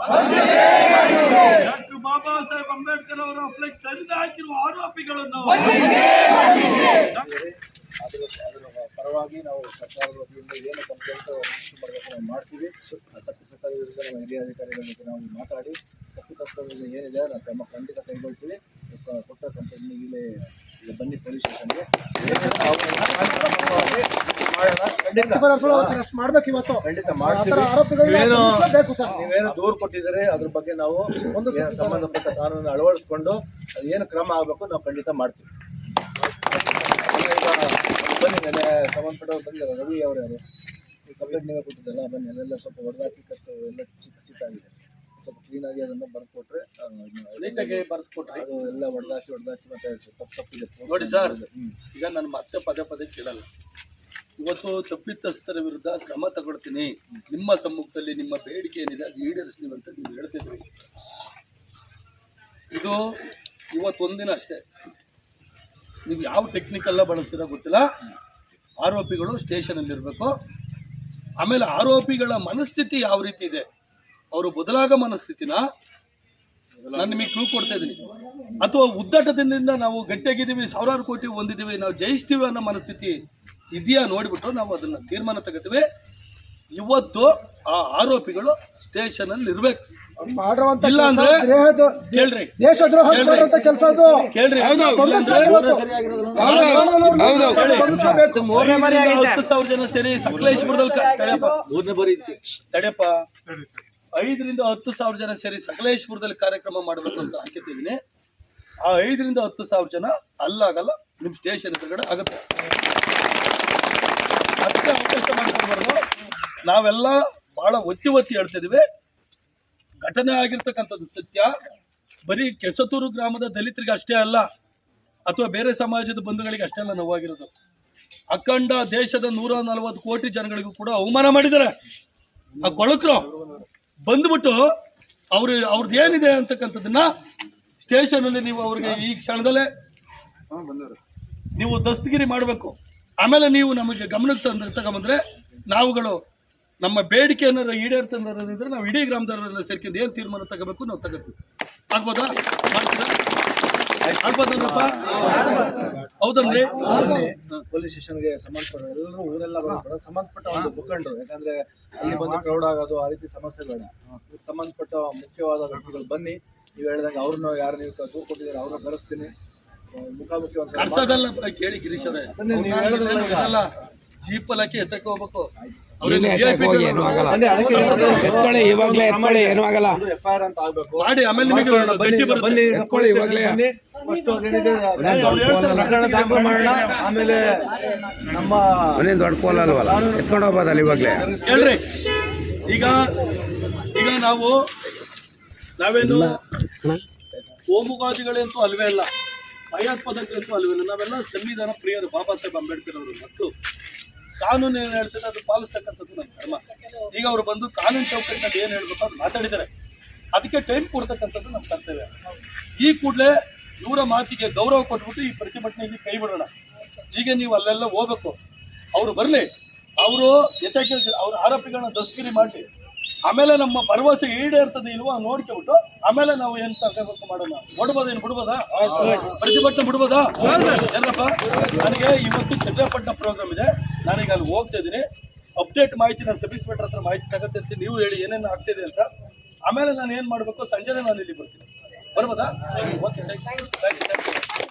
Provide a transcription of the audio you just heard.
ಮಾಡಬೇಕು ಡಾಕ್ಟರ್ ಬಾಬಾ ಸಾಹೇಬ್ ಅಂಬೇಡ್ಕರ್ ಅವರ ಫ್ಲೆಕ್ಸ್ ಸರಿದು ಹಾಕಿರುವ ಆರೋಪಿಗಳನ್ನು ಪರವಾಗಿ ನಾವು ಸರ್ಕಾರದ ವತಿಯಿಂದ ಏನು ಕಂಪ್ಲೇಂಟ್ ಮಾಡಬೇಕು ನಾವು ಮಾಡ್ತೀವಿ. ತಪ್ಪಿತಸ್ಥರ ವಿರುದ್ಧ ನಮ್ಮ ಹಿರಿಯ ಅಧಿಕಾರಿಗಳ ನಾವು ಮಾತಾಡಿ ತಪ್ಪಿತಸ್ಥರ ವಿರುದ್ಧ ಏನಿದೆ ನಾವು ಕ್ರಮ ಖಂಡಿತ ಕೈಗೊಳ್ತೀವಿ. ಕೊಟ್ಟ ಕಂಪ್ಲೇಂಟ್ ಈಗಲೇ ಬನ್ನಿ ಪೊಲೀಸ್ ಸ್ಟೇಷನ್ಗೆ. ಮಾಡೋಣ ಮಾಡ್ಬೇಕು ಇವತ್ತು. ಖಂಡಿತ ಮಾಡ್ತೀವಿ. ನೀವೇನು ನೀವೇನು ದೂರು ಕೊಟ್ಟಿದ್ದಾರೆ ಅದ್ರ ಬಗ್ಗೆ ನಾವು ಒಂದು ಸಂಬಂಧಪಟ್ಟ ಕಾನೂನು ಅಳವಡಿಸ್ಕೊಂಡು ಅದು ಏನು ಕ್ರಮ ಆಗಬೇಕು ನಾವು ಖಂಡಿತ ಮಾಡ್ತೀವಿ. ಬನ್ನಿ ನೆನೆ ಸಂಬಂಧಪಟ್ಟವ್ರು ಬಂದಿದ್ದಾರೆ ರವಿ ಅವರು ಯಾರು ಈ ಕಂಪ್ಲೇಂಟ್ ನೀವೇ ಕೊಟ್ಟಿದ್ದಲ್ಲ ಬನ್ನಿ ಅಲ್ಲೆಲ್ಲ ಸ್ವಲ್ಪ ಹೊಡೆದಾಕಿ ಕಟ್ಟು ಎಲ್ಲ ಚಿಕ್ಕ ಚಿಕ್ಕಾಗಿದೆ. ಸ್ವಲ್ಪ ಕ್ಲೀನಾಗಿ ಅದನ್ನು ಬರ್ಕೊಟ್ರೆ ನೀಟಾಗಿ ಬರೆದು ಕೊಟ್ರಿ ಅದು ಎಲ್ಲ ಹೊಡೆದಾಕಿ ಹೊಡೆದಾಕಿ ಮತ್ತೆ ತಪ್ಪು ತಪ್ಪಿದೆ. ನೋಡಿ ಸರ್. ಈಗ ನಾನು ಮತ್ತೆ ಪದೇ ಪದೇ ಕೇಳಲ್ಲ. ಇವತ್ತು ತಪ್ಪಿತಸ್ಥರ ವಿರುದ್ಧ ಕ್ರಮ ತಗೊಳ್ತೀನಿ. ನಿಮ್ಮ ಸಮ್ಮುಖದಲ್ಲಿ ನಿಮ್ಮ ಬೇಡಿಕೆ ಏನಿದೆ ಅದು ಈಡೇರಿಸ್ತೀವಿ ಅಂತ ನೀವು ಹೇಳ್ತಿದ್ರಿ. ಇದು ಇವತ್ತೊಂದಿನ ಅಷ್ಟೇ. ನೀವು ಯಾವ ಟೆಕ್ನಿಕಲ್ಲ ಬಳಸ್ತೀರೋ ಗೊತ್ತಿಲ್ಲ. ಆರೋಪಿಗಳು ಸ್ಟೇಷನಲ್ಲಿರಬೇಕು. ಆಮೇಲೆ ಆರೋಪಿಗಳ ಮನಸ್ಥಿತಿ ಯಾವ ರೀತಿ ಇದೆ? ಅವರು ಬದಲಾಗ ಮನಸ್ಥಿತಿನ ನಾನು ನಿಮಗೆ ಕ್ಲೂ ಕೊಡ್ತಾ ಇದ್ದೀನಿ. ಅಥವಾ ಉದ್ದಾಟದಿಂದ ನಾವು ಗಟ್ಟಿಯಾಗಿದ್ದೀವಿ, ಸಾವಿರಾರು ಕೋಟಿ ಹೊಂದಿದ್ದೀವಿ, ನಾವು ಜಯಿಸ್ತೀವಿ ಅನ್ನೋ ಮನಸ್ಥಿತಿ ಇದೆಯಾ ನೋಡಿಬಿಟ್ಟು ನಾವು ಅದನ್ನ ತೀರ್ಮಾನ ತಗೋತೀವಿ ಇವತ್ತು ಆ ಆರೋಪಿಗಳು ಸ್ಟೇಷನ್ ಅಲ್ಲಿ ಇರ್ಬೇಕು. ಹತ್ತು ಸಾವಿರ ಜನ ಸೇರಿ ಸಕಲೇಶ್ಪುರದಲ್ಲಿ ತಡೆಯಪ್ಪ. ತಡೆಯಪ್ಪ. ಐದರಿಂದ ಹತ್ತು ಸಾವಿರ ಜನ ಸೇರಿ ಸಕಲೇಶ್ಪುರದಲ್ಲಿ ಕಾರ್ಯಕ್ರಮ ಮಾಡಬೇಕು ಅಂತ ಹಾಕಿದ್ದೀನಿ ಆ ಐದರಿಂದ ಹತ್ತು ಸಾವಿರ ಜನ ಅಲ್ಲಾಗಲ್ಲ ನಿಮ್ಮ ಸ್ಟೇಷನ್ ಎದುರುಗಡೆ ಆಗುತ್ತೆ ಅದಕ್ಕೆ ಅವಕಾಶ ಮಾಡ್ಕೊಬಾರ್ದು ನಾವೆಲ್ಲ ಬಹಳ ಒತ್ತಿ ಒತ್ತಿ ಹೇಳ್ತಾ ಇದೀವಿ. ಘಟನೆ ಆಗಿರ್ತಕ್ಕಂಥದ್ದು ಸತ್ಯ. ಬರೀ ಕೆಸತೂರು ಗ್ರಾಮದ ದಲಿತರಿಗೆ ಅಷ್ಟೇ ಅಲ್ಲ ಅಥವಾ ಬೇರೆ ಸಮಾಜದ ಬಂಧುಗಳಿಗೆ ಅಷ್ಟೇ ಅಲ್ಲ ನೋವಾಗಿರೋದು. ಅಖಂಡ ದೇಶದ ನೂರ ನಲವತ್ತು ಕೋಟಿ ಜನಗಳಿಗೂ ಕೂಡ ಅವಮಾನ ಮಾಡಿದ್ದಾರೆ. ಆ ಕೊಳಕರು ಬಂದ್ಬಿಟ್ಟು ಅವ್ರ ಅವ್ರದ್ದು ಏನಿದೆ ಅಂತಕ್ಕಂಥದ್ದನ್ನ ಸ್ಟೇಷನ್ ಅಲ್ಲಿ ನೀವು ಅವ್ರಿಗೆ ಈ ಕ್ಷಣದಲ್ಲೇ ನೀವು ದಸ್ತಗಿರಿ ಮಾಡಬೇಕು. ಆಮೇಲೆ ನೀವು ನಮಗೆ ಗಮನಕ್ಕೆ ತಂದು ತಗೊಂಬಂದ್ರೆ ನಾವುಗಳು ನಮ್ಮ ಬೇಡಿಕೆ ಏನಾರು ಈಡೇರ್ತಂದ್ರೆ ನಾವು ಇಡೀ ಗ್ರಾಮದವರೆಲ್ಲ ಸೇರ್ಕೊಂಡು ಏನು ತೀರ್ಮಾನ ತಗೋಬೇಕು ನಾವು ತಗೋತೀವಿ. ಆಗ್ಬೋದಾ? ಮಾಡ್ತೀರಾ? ಆಗ್ಬೋದಲ್ರಪ್ಪ ಹೌದನ್ರಿ ಪೊಲೀಸ್ ಸ್ಟೇಷನ್ಗೆ ಸಂಬಂಧಪಟ್ಟ ಎಲ್ಲರೂ ಊರೆಲ್ಲ ಬರ್ತಾರೆ ಸಂಬಂಧಪಟ್ಟ ಒಂದು ಮುಖಂಡರು, ಯಾಕಂದ್ರೆ ಅಲ್ಲಿ ಬಂದು ಕ್ರೌಡ್ ಆಗೋದು ಆ ರೀತಿ ಸಮಸ್ಯೆ ಬೇಡ. ಸಂಬಂಧಪಟ್ಟ ಮುಖ್ಯವಾದ ವ್ಯಕ್ತಿಗಳು ಬನ್ನಿ, ನೀವು ಹೇಳ್ದಂಗೆ ಅವ್ರನ್ನ ಯಾರು ನೀವು ದೂರು ಕೊಟ್ಟಿದ್ದಾರೆ ಅವ್ರನ್ನ ಕರೆಸ್ತೀನಿ. ಕೇಳಿ ಗಿರೀಶ್ ಎತ್ತಕ್ಕೆ ಹೋಗ್ಬೇಕು. ಎತ್ಕೊಳ್ಳಿ ಇವಾಗ್ಲೇ ಎತ್ಕೊಳ್ಳಿ ಏನೂ ಆಗಲ್ಲ. ಎಫ್ಐಆರ್ ಅಂತ ಆಗ್ಬೇಕು. ಮಾಡಿ ಆಮೇಲೆ ಬನ್ನಿ ಎತ್ಕೊಳ್ಳಿ ಇವಾಗ್ಲೇ. ಬನ್ನಿ. First ಅದೇನಿದೆ, ಪ್ರಕರಣ ದಾಖಲು ಮಾಡೋಣ. ಆಮೇಲೆ ನಮ್ಮ ದೊಡ್ಡ ಕೋಲ ಅಲ್ವಲ್ಲ? ಎತ್ಕೊಂಡು ಹೋಗ್ಬೋದಲ್ಲ ಇವಾಗಲೇ? ಹೇಳ್ರಿ ಈಗ ಈಗ ನಾವು ನಾವೇನು ಹೋಮುಗಾದಿಗಳಂತೂ ಅಲ್ವೇ ಅಲ್ಲ. ಭಯೋತ್ಪಾದಕರಂತೂ ಅಲ್ವೇ ಇಲ್ಲ. ನಾವೆಲ್ಲ ಸಂವಿಧಾನ ಪ್ರಿಯರು ಬಾಬಾ ಸಾಹೇಬ್ ಅಂಬೇಡ್ಕರ್ ಅವರು. ಮಕ್ಕಳು ಕಾನೂನು ಏನು ಹೇಳ್ತಾರೆ ಅದು ಪಾಲಿಸ್ತಕ್ಕಂಥದ್ದು ನಮ್ಮ ಧರ್ಮ. ಈಗ ಅವರು ಬಂದು ಕಾನೂನು ಚೌಕಟ್ಟಿನಲ್ಲಿ ಏನು ಹೇಳ್ಬೇಕು ಅಂತ ಮಾತಾಡಿದ್ದಾರೆ. ಅದಕ್ಕೆ ಟೈಮ್ ಕೊಡ್ತಕ್ಕಂಥದ್ದು ನಮ್ಮ ಕರ್ತವ್ಯ. ಈ ಕೂಡಲೇ ಇವರ ಮಾತಿಗೆ ಗೌರವ ಕೊಟ್ಬಿಟ್ಟು ಈ ಪ್ರತಿಭಟನೆಯಲ್ಲಿ ಕೈ ಬಿಡೋಣ. ಈಗ ನೀವು ಅಲ್ಲೆಲ್ಲ ಹೋಗ್ಬೇಕು. ಅವರು ಬರಲಿ. ಅವರು ಎತ್ತಕ್ಕೆ ಅವ್ರ ಆರೋಪಿಗಳನ್ನ ದಸ್ತಗಿರಿ ಮಾಡಿ ಆಮೇಲೆ ನಮ್ಮ ಭರವಸೆ ಈಡೇರ್ತದೆ ಇಲ್ವಾ ನೋಡ್ಕೊಬಿಟ್ಟು ಆಮೇಲೆ ನಾವು ಏನ್ ಮಾಡೋಣ? ಬಿಡ್ಬೋದೇನು ಬಿಡ್ಬೋದಾ? ಪ್ರತಿಭಟನೆ ಬಿಡ್ಬೋದಾ? ಏನಪ್ಪ? ನನಗೆ ಇವತ್ತು ಚಂದ್ರಪಟ್ಟಣ ಪ್ರೋಗ್ರಾಮ್ ಇದೆ. ನಾನೀಗ ಅಲ್ಲಿ ಹೋಗ್ತಾ ಇದ್ದೀನಿ. ಅಪ್ಡೇಟ್ ಮಾಹಿತಿ ನಾನು ಸಬ್ ಇನ್ಸ್ಪೆಕ್ಟರ್ ಹತ್ರ ಮಾಹಿತಿ ತಗತ್ತೆ ಅಂತ ನೀವು ಹೇಳಿ ಏನೇನು ಆಗ್ತಿದೆ ಅಂತ. ಆಮೇಲೆ ನಾನು ಏನು ಮಾಡಬೇಕು? ಸಂಜೆನೇ ನಾನು ಇಲ್ಲಿ ಬರ್ತೀನಿ. ಬರ್ಬೋದಾ? Okay thank you